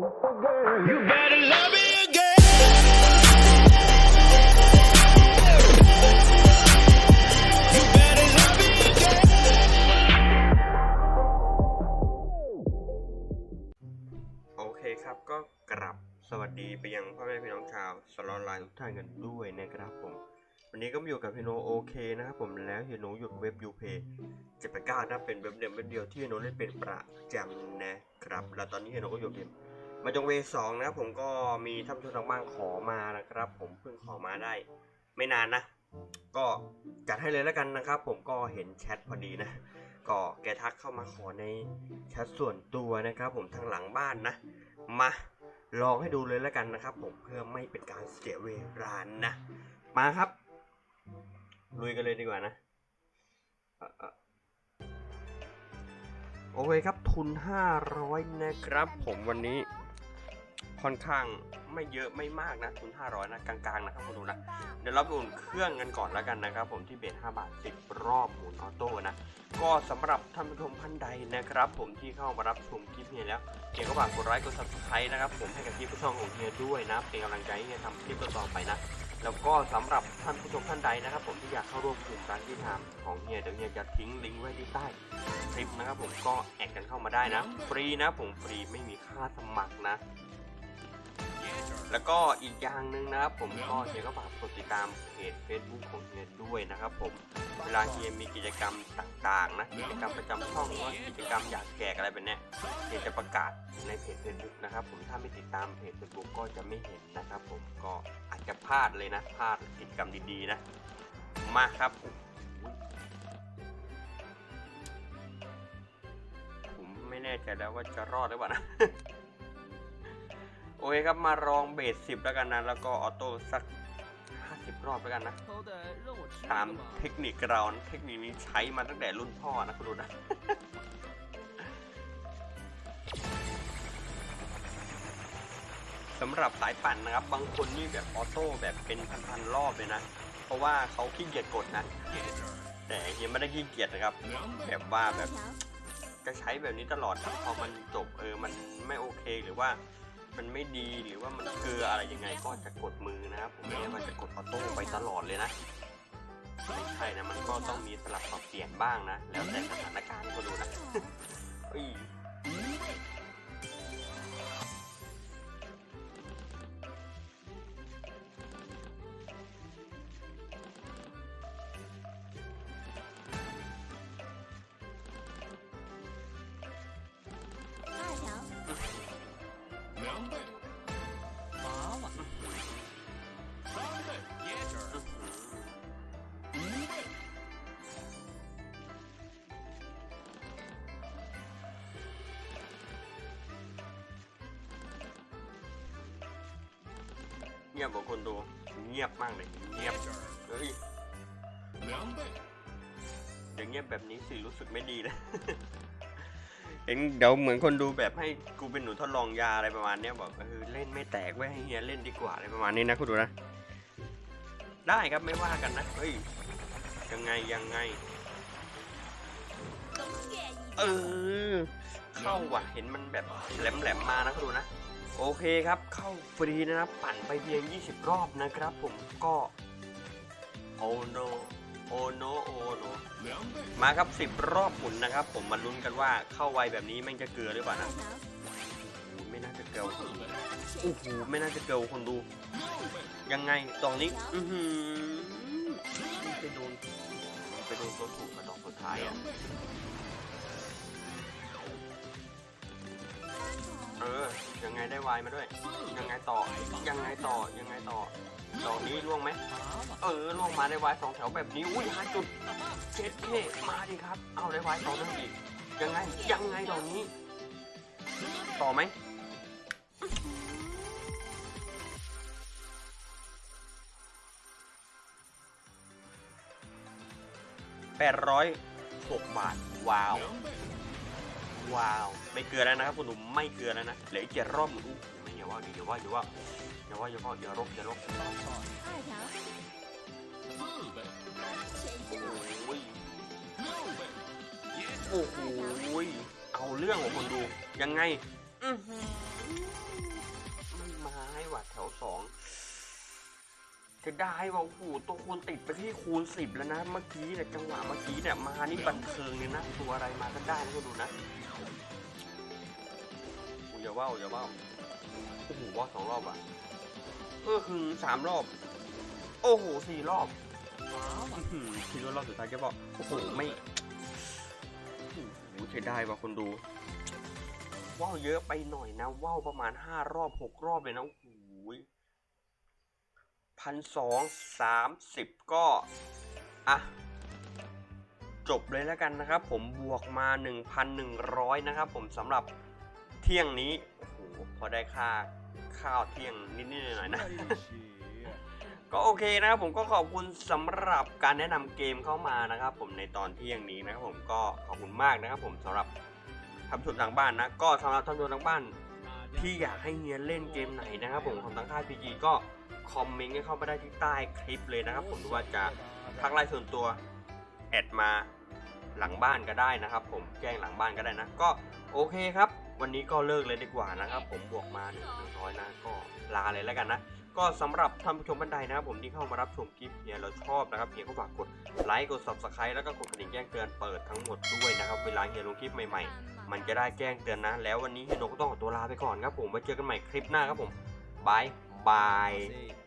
คครับก็กลับสวัสดีไปยังพ่อแม่พี่น้องชาวสลอนไลน์ทุกท่านกันด้วยนะครับผม วันนี้ก็มาอยู่กับพี่โนโอเคนะครับผมแล้วเฮียโนหยุดเว็บยูเพย์จะไปก้าวนะเป็นเว็บเดิมเว็บเดียวที่เฮียโนเล่นเป็นประจำนะครับ แล้วตอนนี้เฮียโนก็อยู่เกม มาจงเวสองนะครับผมก็มีท่านผู้ชมทางบ้านขอมานะครับ ผมเพิ่งขอมาได้ ไม่นานนะ ก็จัดให้เลยแล้วกันนะครับ ผมก็เห็นแชทพอดีนะ ก็แกทักเข้ามาขอในแชทส่วนตัวนะครับ ผมทางหลังบ้านนะ มาลองให้ดูเลยแล้วกันนะครับ ผมเพื่อไม่เป็นการเสียเวลานะมาครับลุยกันเลยดีกว่านะโอเคครับทุน 500 นะครับ ผมวันนี้ ค่อนข้างไม่เยอะไม่มากนะทุน500นะกลางๆนะครับคุณดูนะเดี๋ยวเราไปอุ่นเครื่องกันก่อนแล้วกันนะครับ ผมที่เบส5บาท10 รอบหมุนออโต้นะก็สำหรับท่านผู้ชมท่านใดนะครับ ผมที่เข้ามารับชมคลิปเฮียแล้วเฮียก็ฝากกดไลค์กด subscribe นะครับ ผมให้กับคลิปช่องของเฮียด้วยนะเป็นกำลังใจให้เฮียทำคลิปต่อไปนะแล้วก็สำหรับท่านผู้ชมท่านใดนะครับ ผมที่อยากเข้าร่วมกลุ่มการที่ทำของเฮียเดี๋ยวเฮียจะทิ้งลิงก์ไว้ที่ใต้คลิปนะครับ ผมก็แอดกันเข้ามาได้นะ ฟรีนะผมฟรีไม่มีค่าสมัครนะ แล้วก็อีกอย่างหนึ่งนะครับผมก็เฮียก็ฝากกดติดตามเพจ Facebook ของเฮียด้วยนะครับผมเวลาเฮียมีกิจกรรมต่างๆนะกิจกรรมประจำช่องหรือว่ากิจกรรมอยากแจกอะไรแบบนี้เฮียจะประกาศในเพจ Facebook นะครับผมถ้าไม่ติดตามเพจ Facebook ก็จะไม่เห็นนะครับผมก็อาจจะพลาดเลยนะพลาดกิจกรรมดีๆนะ มาครับผมไม่แน่ใจแล้วว่าจะรอดหรือเปล่านะ โอเคครับมารองเบสสิบแล้วกันนะ แล้วก็ออโต้สักห้าสิบรอบแล้วกันนะ ตามเทคนิคเราเทคนิคนี้ใช้มาตั้งแต่รุ่นพ่อนะคุณดูนะสำหรับสายปั่นนะครับ บางคนนี่แบบออโต้แบบเป็นพันๆรอบเลยนะ เพราะว่าเขาขี้เกียจกดนะ แต่ยังไม่ได้ขี้เกียจนะครับ แบบว่าแบบจะใช้แบบนี้ตลอดพอมันจบเออมันไม่โอเคหรือว่า มันไม่ดีหรือว่ามันเกลืออะไรยังไงก็จะกดมือนะครับผมไม่ว่าจะกดออโต้ไปตลอดเลยนะไม่ใช่นะมันก็ต้องมีสลับปรับเปลี่ยนบ้างนะ แล้วแต่สถานการณ์ก็ดู งียบกว่าคนดูเงียบมากเลยเงียบเฮ้ยอย่างเงียบแบบนี้สิรู้สึกไม่ดีนะเห็นเดี๋ยวเหมือนคนดูแบบให้กูเป็นหนูทดลองยาอะไรประมาณเนี้ยบอกเออเล่นไม่แตกไว้ให้เฮียเล่นดีกว่าอะไรประมาณนี้นะคุณดูนะ ได้ครับไม่ว่ากันนะเฮ้ยยังไงยังไง เออ เข้าว่ะ เห็นมันแบบแหลมๆมานะคุณดูนะ โอเคครับ เข้าฟรีนะครับ ปั่นไปเพียง 20 รอบนะครับผมก็โอโนโอโนโอโนมาครับ 10 รอบหมุนนะครับ ผมมาลุ้นกันว่าเข้าไวแบบนี้แม่งจะเกลือหรือเปล่านะไม่น่าจะเกลือโอ้โหไม่น่าจะเกลือคนดู ยังไงตรงนี้ อือหือไปโดน นตัวถูกมาดอกสุดท้ายอะ เออ ยังไงได้วายมาด้วย ยังไงต่อ ยังไงต่อ ยังไงต่อ ดอกนี้ล่วงไหม เออ ล่วงมาได้วายสองแถวแบบนี้ อุ้ยห้าจุดเจ็ดเคมาดิครับ เอาได้วายต่อเนื่องอีก ยังไง ยังไงดอกนี้ ต่อไหม แปดร้อยหกบาท ว้าว ว้าว ไม่เกลือแล้วนะครับคุณหนุ่มไม่เกลือแล้วนะ เหลืออีกเจ็ดรอบหมุนอู้ไม่อย่าว่าดิอย่าว่าอย่าว่าอย่าว่าอย่าว่าอย่ารบอย่ารบโอ้โอ้โหเอาเรื่องของคนดู ยังไง อื้อหือว่าแถวสอง จะได้ว่าโอ้โหตัวคูณติดไปที่คูณสิบแล้วนะเมื่อกี้เนี่ยจังหวะเมื่อกี้เนี่ยมานี่บันเทิงเลยนะตัวอะไรมาก็ได้นะคุณดูนะโอ้ยอย่าว่าวอย่าว่าวโอ้โหว่าวสองรอบอะเออคือสามรอบ โอ้โหสี่รอบอื้อหือคิดว่ารอบสุดท้ายจะบอกโอ้โหไม่โอ้โหใช้ได้ว่ะคนดูว่าวเยอะไปหน่อยนะว่าวประมาณห้ารอบหกรอบเลยนะโอ้โห พันสองสามสิบก็ อะ จบเลยแล้วกันนะครับ ผมบวกมา 1,100 นะครับ ผมสำหรับเที่ยงนี้โอ้โหพอได้ค่าข้าวเที่ยงนิดๆหน่อยๆนะก็โอเคนะครับผมก็ขอบคุณสำหรับการแนะนำเกมเข้ามานะครับ ผมในตอนเที่ยงนี้นะครับผมก็ขอบคุณมากนะครับ ผมสำหรับทำชมทางบ้านนะก็สำหรับทำชมทางบ้าน ที่อยากให้เฮียเล่นเกมไหนนะครับ ผมของทางค่ายพีจีก็ คอมเมนต์กันเข้ามาได้ที่ใต้คลิปเลยนะครับ ผมหรือว่าจะทักไลน์ส่วนตัวแอดมาหลังบ้านก็ได้นะครับ ผมแจ้งหลังบ้านก็ได้นะ ก็โอเคครับ วันนี้ก็เลิกเลยดีกว่านะครับ ผมบวกมาหนึ่งร้อยนะก็ลาเลยแล้วกันนะ ก็สำหรับท่านผู้ชมบันไดนะครับ ผมที่เข้ามารับชมคลิปเนี่ยเราชอบนะครับเพียงก็ฝากกดไลค์กด subscribe แล้วก็กดกระดิ่งแจ้งเตือนเปิดทั้งหมดด้วยนะครับ เวลาเฮียลงคลิปใหม่ๆ มันจะได้แจ้งเตือนนะ แล้ววันนี้เฮียโนก็ต้องขอตัวลาไปก่อนครับ ผมไว้เจอกันใหม่คลิปหน้าครับผมบายบาย See.